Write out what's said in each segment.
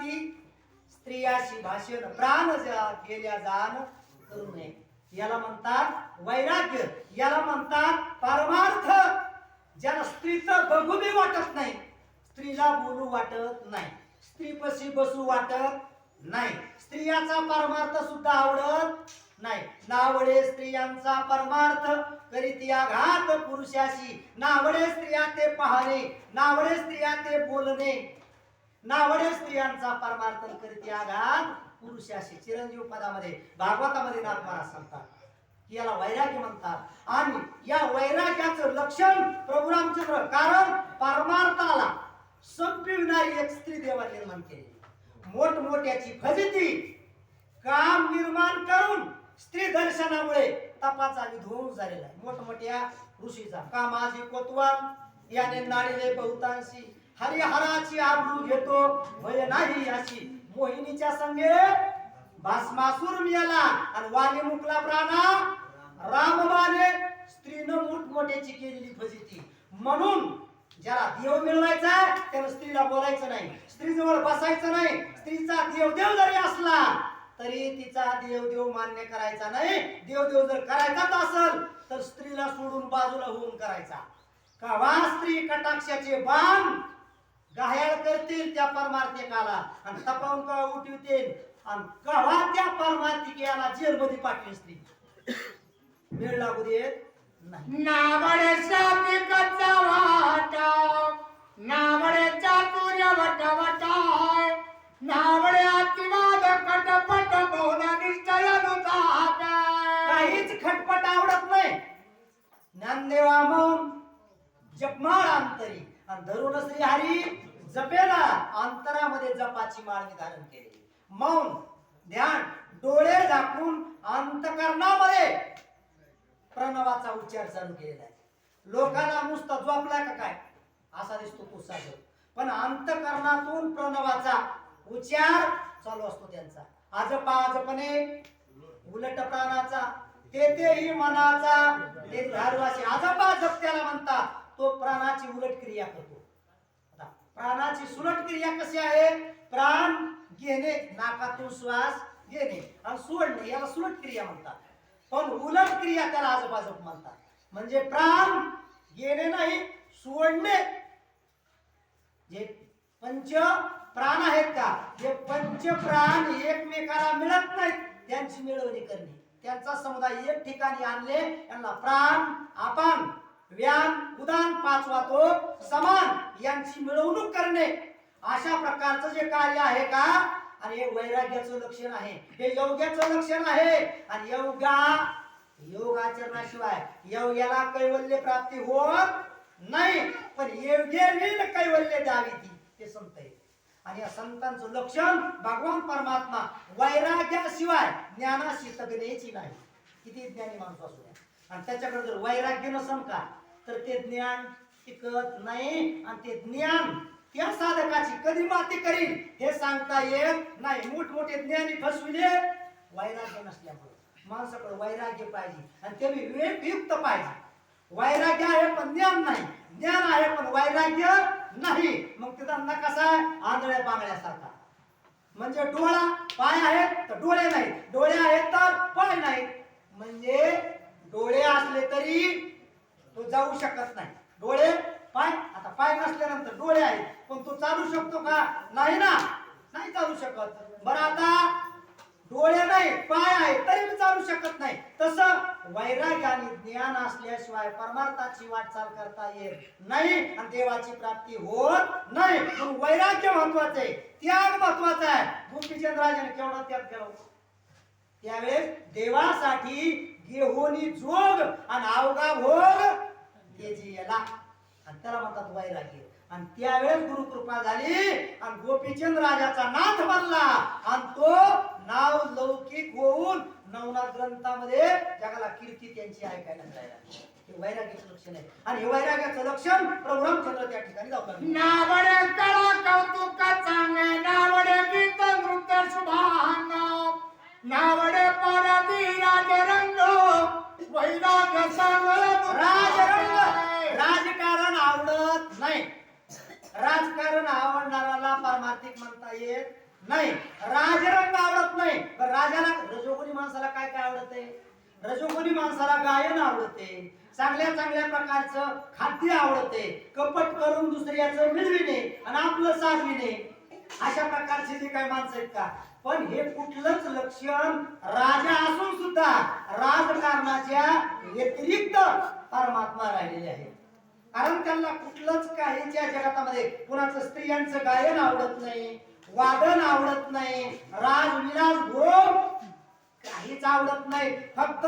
ती स्त्रियाशी भाषण प्राण गेल्या जाण करू नये याला म्हणतात वैराग्य याला म्हणतात परमार्थ. ज्याला स्त्रीचं बघू बी वाटत नाही स्त्रीला बोलू वाटत नाही स्त्रीपशी बसू वाटत नाही. स्त्रियाचा परमार्थ सुद्धा आवडत नाही. नावडे स्त्रियांचा परमार्थ करीत या घात पुरुषाशी. नावडे स्त्रिया ते पाहणे नावडे स्त्रिया ते बोलणे. नावडे स्त्रियांचा परमार्थन करीत आघात पुरुषाशी चिरंजीव पदामध्ये भागवतामध्ये नाथ महाराज सांगतात. याला वैराग्य म्हणतात. आणि या वैराग्याचं लक्षण प्रभू रामचंद्र कारण परमार्थाला संपविणारी एक स्त्री देवा निर्माण केली. मोठमोठ्याची फजिती काम निर्माण करून स्त्री दर्शनामुळे तपाचा विध्वंस झालेला आहे. मोठमोठ्या ऋषीचा कामाजी कोतवाल याने नाळीले बहुतांशी हरिहराची आबरू घेतो भय नाही अशी. मोहिनीच्या संगे भास्मासूर मिळाला आणि वाली मुकला प्राणा. रामबाने स्त्रीनं मोठमोठ्याची केलेली फजिती. म्हणून ज्याला देव मिळवायचा त्यानं स्त्रीला बोलायचं नाही. स्त्रीजवळ बसायचं नाही. स्त्रीचा देवदेव जरी असला तरी तिचा देवदेव मान्य करायचा नाही. देवदेव जर करायचाच असेल तर स्त्रीला सोडून बाजूला होऊन करायचा. कवा स्त्री कटाक्षाचे बाण घायाळ करतील त्या परमार्थिकाला आणि तपावून कवा उठवतील आणि कळा त्या परमार्थिकेला जेलमध्ये पाठवी स्त्री? वेळ लागू देत नाही. हरी जपेला अंतरामध्ये जपाची माळणी धारण केली. मौन ध्यान डोळे झाकून अंतकरणामध्ये प्रणवाचा उच्चार चालू केलेला आहे. लोकांना नुसता झोपलाय का काय? असा दिसतो तो पण अंतकरणातून प्रणवाचा उच्चार चालू असतो त्यांचा. आजपा आजपणे उलट प्राणाचा तेथेही मनाचा ते धारवाशी आजपा जप त्याला म्हणतात. तो प्राणाची उलट क्रिया करतो. प्राणाची सुलट क्रिया कशी आहे? प्राण घेणे नाकातून श्वास घेणे आणि सोडणे याला सुलट क्रिया म्हणतात. पण उलट क्रिया त्याला आजोबाजप म्हणतात. म्हणजे प्राण घेणे नाही सोडणे. जे पंच प्राण आहेत का जे पंच प्राण एकमेकाला मिळत नाहीत त्यांची मिळवणी करणे. त्यांचा समुदाय एक ठिकाणी आणले यांना प्राण आपण व्यान उदान पाचवा तो समान यांची मिळवणूक करणे. अशा प्रकारचं जे कार्य आहे का? आणि हे वैराग्याचं लक्षण आहे. हे योग्याचं लक्षण आहे. आणि योगा योग आचरणाशिवाय योग्याला कैवल्य प्राप्ती होत नाही. पण योग्याने कैवल्य द्यावी ती. ते संत आहे आणि या संतांचं लक्षण भगवान परमात्मा वैराग्याशिवाय ज्ञानाशी तगण्याची नाही. किती ज्ञानी माणूस असू आणि त्याच्याकडे जर वैराग्य नसन का तर ते ज्ञान टिकत नाही आणि ते ज्ञान त्या साधकाची कधी माती करील हे सांगता येत नाही. मोठमोठे ज्ञानी फसविले वैराग्य नसल्यामुळे. माणसाकडे वैराग्य पाहिजे आणि ते विवेकयुक्त पाहिजे. वैराग्य आहे पण ज्ञान नाही. ज्ञान आहे पण वैराग्य नाही. मग तिचा कसा आहे आंधळ्या बांगड्यासारखा. म्हणजे डोळा पाय आहेत तर डोळे नाहीत. डोळे आहेत तर पाय नाहीत. म्हणजे डोळे असले तरी तो जाऊ शकत नाही. डोळे पाय आता पाय नसल्यानंतर डोळे आहेत पण तो चालू शकतो का? नाही ना. नाही चालू शकत. बरं आता डोळे नाही पाय आहे तरी चालू शकत नाही. तसं वैराग्य आणि ज्ञान असल्याशिवाय परमार्थाची वाटचाल करता येत नाही आणि देवाची प्राप्ती होत नाही. म्हणून वैराग्य महत्वाचं आहे. त्याग महत्वाचं आहे. गोपीचंद्राजाने केवढा त्याग केला? त्यावेळेस देवासाठी गेहोनी जोग आणि आवगा भोग त्याची याला आणि त्याला म्हणतात वैराग्य. आणि त्यावेळेस गुरुकृपा झाली आणि गोपीचंद राजाचा नाथ बनला. आणि तो नाव लौकिक होऊन नवनाथ ग्रंथामध्ये जगाला कीर्ती त्यांची ऐकायला मिळायला हे वैराग्याचं लक्षण आहे. आणि हे वैराग्याचं लक्षण प्रभू रामचंद्र त्या ठिकाणी जाऊ नावडे कळा कौतुक चांगले नावडे गीत नृत्य शुभांग नावडे पारादी राजरंग राजरंग राजकारण आवडत नाही. राजकारण आवडणाराला पारमार्थिक म्हणता येत नाही. राजरंग आवडत नाही. पण राजाला रजोगुणी माणसाला काय काय आवडते? रजोगुणी माणसाला गायन आवडते. चांगल्या चांगल्या प्रकारचं खाद्य आवडते. कपट करून दुसऱ्याचं मिळविणे आणि आपलं साधविणे अशा प्रकारचे जे काही माणसं आहेत का? पण हे कुठलंच लक्षण राजा असून सुद्धा राजकारणाच्या व्यतिरिक्त परमात्मा राहिलेले आहे कारण त्यांना कुठलंच काहीच्या जगतामध्ये कुणाचं स्त्रियांचं गायन आवडत नाही वादन आवडत नाही राजविलास भोग काहीच आवडत नाही. फक्त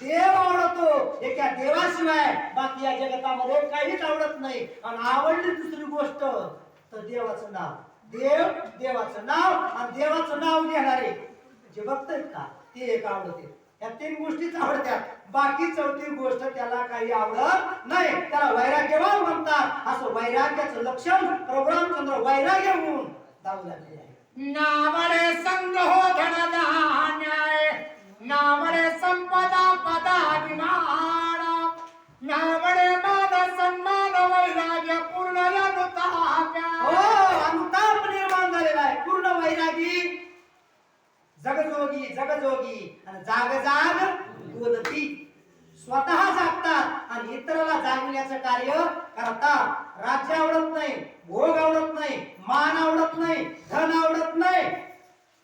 देव आवडतो. एका देवाशिवाय बाकी या जगतामध्ये काहीच आवडत नाही. आणि आवडली दुसरी गोष्ट तर देवाचं नाव. देव देवाचं नाव आणि देवाचं नाव घेणारे जे बघतायत का ते एक आवडते. या तीन गोष्टीच आवडत्यात. बाकी चौथी गोष्ट त्याला काही आवडत नाही. त्याला वैराग्यवान म्हणतात. असं वैराग्याचं लक्षण प्रभुरामचंद्र वैराग्य होऊन दावू लागलेले आहे. नावडे संग हो धनधान्याय. नावडे संपदा पदाभिमान नावडे जगजोगी आणि जाग जाग बोलती. स्वतः जागतात आणि इतराला जागविण्याचं कार्य करतात. राज्य आवडत नाही भोग आवडत नाही मान आवडत नाही धन आवडत नाही.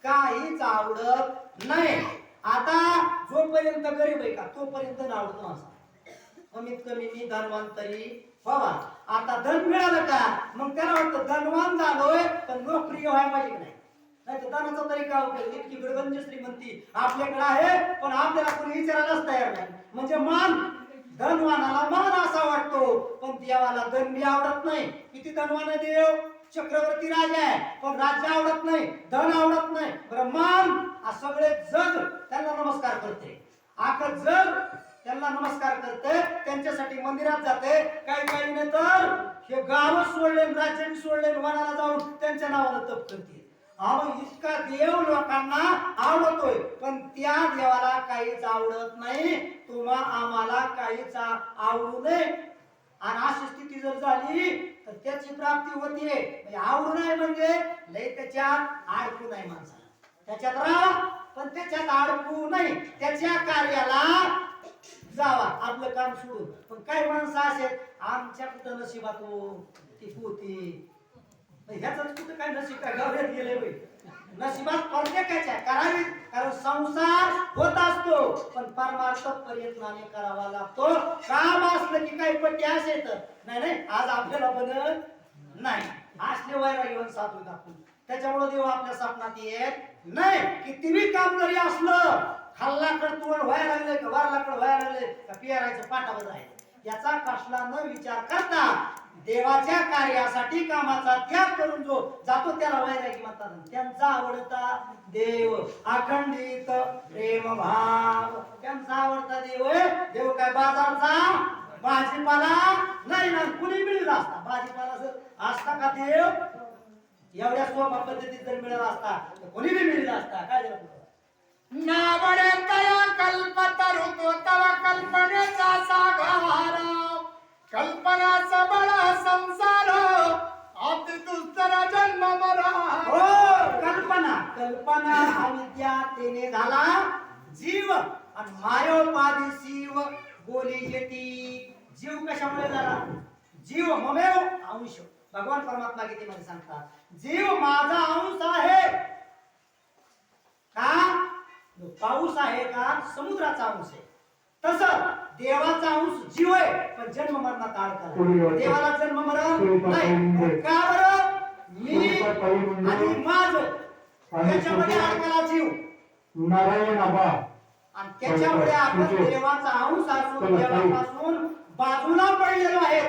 काहीच आवडत नाही. आता जोपर्यंत गरीब आहे का तोपर्यंत ना आवडत नसतं कमीत कमी मी धनवान तरी बाबा आता धन मिळालं का मग त्याला वाटतं धनवान झालोय पण नोकरी व्हायला पाहिजे नाही? नाही तर धनाचा तरी काय उपयोग इतकी गडबंज श्रीमंती आपल्याकडे आहे पण आपल्याला कोणी विचारायलाच तयार नाही. म्हणजे मान धनवानाला मान असा वाटतो पण देवाला धन बी आवडत नाही. किती धनवान आहे देव? चक्रवर्ती राजा आहे पण राज्य आवडत नाही धन आवडत नाही. बरं मान हा सगळे जग त्यांना नमस्कार करते. आख जग त्यांना नमस्कार करते त्यांच्यासाठी मंदिरात जाते. काही काही नाही तर हे गाव सोडले राज्य सोडले वनाला जाऊन त्यांच्या नावानं तप करते अहो इतका देव लोकांना आवडतोय. पण त्या देवाला काहीच आवडत नाही. तुम्हा आम्हाला काहीच आवडू नये. आणि अशी स्थिती जर झाली तर त्याची प्राप्ती होतीये. म्हणजे आवडू नाही म्हणजे लय त्याच्यात अडकू नाही माणसाला. त्याच्यात राहा पण त्याच्यात अडकू नाही त्याच्या कार्याला जावा. आपलं काम सोडून. पण काही माणसं असेल? आमच्या कुठं नशिबातून ती पोती. ह्याच कुठं काय नशीब काय गावऱ्यात गेले बाई. नशिबात प्रत्येकाच्या करावी कारण संसार होत असतो. पण परमार्थ प्रयत्नाने करावा लागतो. काम असलं की काही पट्टी असे तर. नाही नाही आज आपल्याला बनत नाही. असले वैरा घेऊन साधू आपण त्याच्यामुळे देव आपल्या स्वप्नात येत नाही. किती बी काम जरी असलं खाल्लाकड तुवड व्हायला लागले का वारलाकड व्हायला लागले का पियारायचं पाठावर आहे. याचा कसला न विचार करता देवाच्या कार्यासाठी कामाचा त्याग करून जो जातो त्याला वैरागी म्हणतात. त्यांचा आवडता देव अखंडित प्रेम भाव. त्यांचा आवडता देव आहे देव काय बाजारचा? भाजीपाला नाही ना कुणी मिळला असता? भाजीपाला असता का देव? एवढ्या सोपा पद्धतीत जर मिळाला असता तर कोणी बी मिळला असता? काय झालं पुढं? नावडे तया कल्पतरु तव कल्पनेचा सागर कल्पनाचा बळा संसार अति दुसरा जन्म मरा हो कल्पना. कल्पना अविद्या तेने झाला. जीव आणि मायोपादी शिव बोली येती. जीव कशामुळे झाला? जीव ममेव अंश. भगवान परमात्मा गीतेमध्ये सांगतात? जीव माझा अंश आहे. का? पाऊस आहे का? समुद्राचा अंश आहे. तस देवाचा अंश जीव आहे. जन्म मरणात अडकला देवाला जन्म मरण नाही. का बरं? मी आणि माझ त्याच्यामध्ये अडकला जीव. नारायण आबा. आणि त्याच्यामुळे आपण देवाचा अंश असून देवापासून बाजूला पडलेलो आहे